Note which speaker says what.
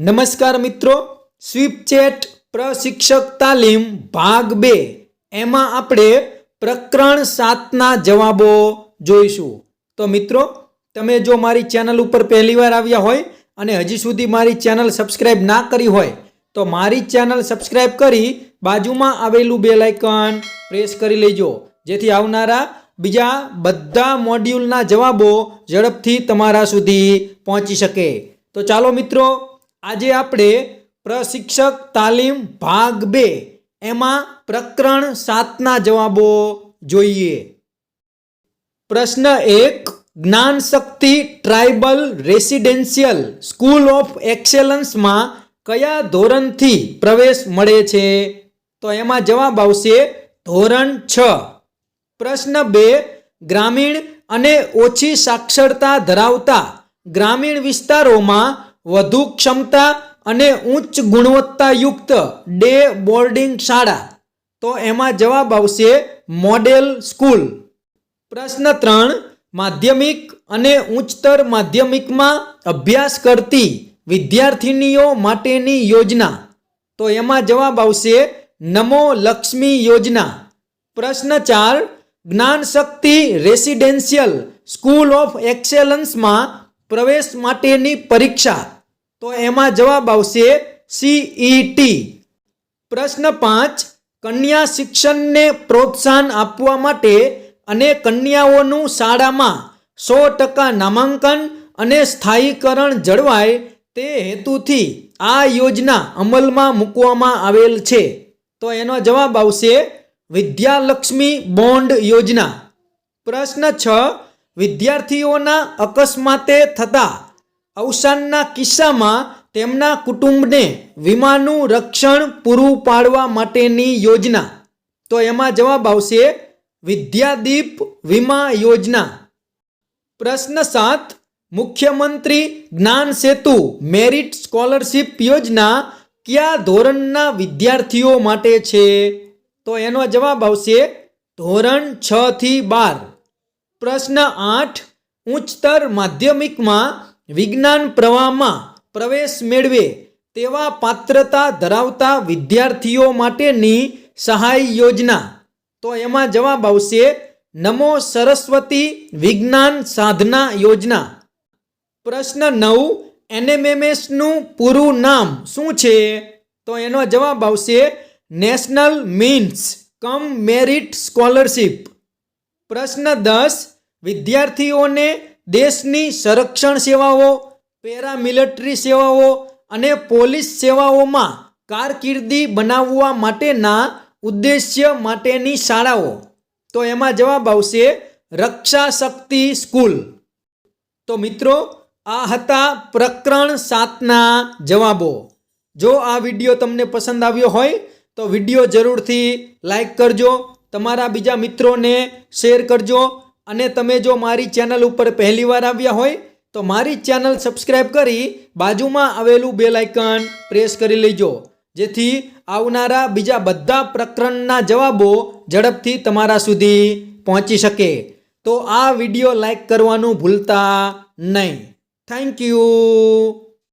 Speaker 1: નમસ્કાર મિત્રો, સ્વીપચેટ પ્રશિક્ષક તાલીમ ભાગ બે. એમાં આપણે પ્રકરણ સાતના જવાબો જોઈશું. તો મિત્રો, તમે જો મારી ચેનલ ઉપર પહેલીવાર આવ્યા હોય અને હજી સુધી મારી ચેનલ સબસ્ક્રાઇબ ના કરી હોય, તો મારી ચેનલ સબસ્ક્રાઇબ કરી બાજુમાં આવેલું બે લાઇકન પ્રેસ કરી લેજો. જેથી આવનારા બીજા બધા મોડ્યુલના જવાબો ઝડપથી તમારા સુધી પહોંચી શકે. તો ચાલો મિત્રો આજે આપણે પ્રશિક્ષક તાલીમ ભાગ બે એમાં પ્રકરણ સાતના જવાબો જોઈએ. પ્રશ્ન એક, Gyan Shakti tribal residential school of એક્સેલન્સમાં કયા ધોરણથી પ્રવેશ મળે છે? તો એમાં જવાબ આવશે ધોરણ છ. પ્રશ્ન બે, ગ્રામીણ અને ઓછી સાક્ષરતા ધરાવતા ગ્રામીણ વિસ્તારોમાં વધુ ક્ષમતા અને ઉચ્ચ ગુણવત્તાયુક્ત ડે બોર્ડિંગ શાળા. તો એમાં જવાબ આવશે મોડેલ સ્કૂલ. પ્રશ્ન ત્રણ, માધ્યમિક અને ઉચ્ચતર માધ્યમિકમાં અભ્યાસ કરતી વિદ્યાર્થિનીઓ માટેની યોજના. તો એમાં જવાબ આવશે નમો લક્ષ્મી યોજના. પ્રશ્ન ચાર, Gyan Shakti residential school of એક્સેલન્સમાં પ્રવેશ માટેની પરીક્ષા. તો એમાં જવાબ આવશે સીઈટી પ્રશ્ન પાંચ, કન્યા શિક્ષણને પ્રોત્સાહન આપવા માટે અને કન્યાઓનું શાળામાં સો ટકા નામાંકન અને સ્થાયીકરણ જળવાય તે હેતુથી આ યોજના અમલમાં મૂકવામાં આવેલ છે. તો એનો જવાબ આવશે વિદ્યાલક્ષ્મી બોન્ડ યોજના. પ્રશ્ન છ, વિદ્યાર્થીઓના અકસ્માતે થતા અવસાનના કિસ્સામાં તેમના કુટુંબને વીમાનું રક્ષણ પૂરું પાડવા માટેની યોજના. તો એમાં જવાબ આવશે, વિદ્યાદીપ વીમા યોજના. પ્રશ્ન સાત, મુખ્યમંત્રી જ્ઞાન સેતુ મેરિટ સ્કોલરશિપ યોજના કયા ધોરણના વિદ્યાર્થીઓ માટે છે? તો એનો જવાબ આવશે, ધોરણ છ થી બાર. પ્રશ્ન આઠ, ઉચ્ચતર માધ્યમિકમાં વિજ્ઞાન પ્રવાહમાં પ્રવેશ મેળવે તેવા પાત્રતા ધરાવતા વિદ્યાર્થીઓ માટેની સહાય યોજના. તો એમાં જવાબ આવશે, નમો સરસ્વતી વિજ્ઞાન સાધના યોજના. પ્રશ્ન નવ, એનએમએમએસનું પૂરું નામ શું છે? તો એનો જવાબ આવશે, national means cum merit scholarship. પ્રશ્ન દસ, વિદ્યાર્થીઓને દેશની સંરક્ષણ સેવાઓ, પેરામિલિટરી સેવાઓ અને પોલીસ સેવાઓમાં કારકિર્દી બનાવવા માટેના ઉદ્દેશ્ય માટેની શાળાઓ. તો એમાં જવાબ આવશે રક્ષા શક્તિ સ્કૂલ. તો મિત્રો, આ હતા પ્રકરણ સાતના જવાબો. જો આ વીડિયો તમને પસંદ આવ્યો હોય, તો વીડિયો જરૂરથી લાઈક કરજો, તમારા બીજા મિત્રોને શેર કરજો અને તમે જો મારી ચેનલ ઉપર પહેલીવાર આવ્યા હોય, તો મારી ચેનલ સબસ્ક્રાઈબ કરી બાજુમાં આવેલું બેલ આઇકન પ્રેસ કરી લેજો. જેથી આવનારા બીજા બધા પ્રકરણના જવાબો ઝડપથી તમારા સુધી પહોંચી શકે. તો આ વીડિયો લાઈક કરવાનું ભૂલતા નહીં. Thank you.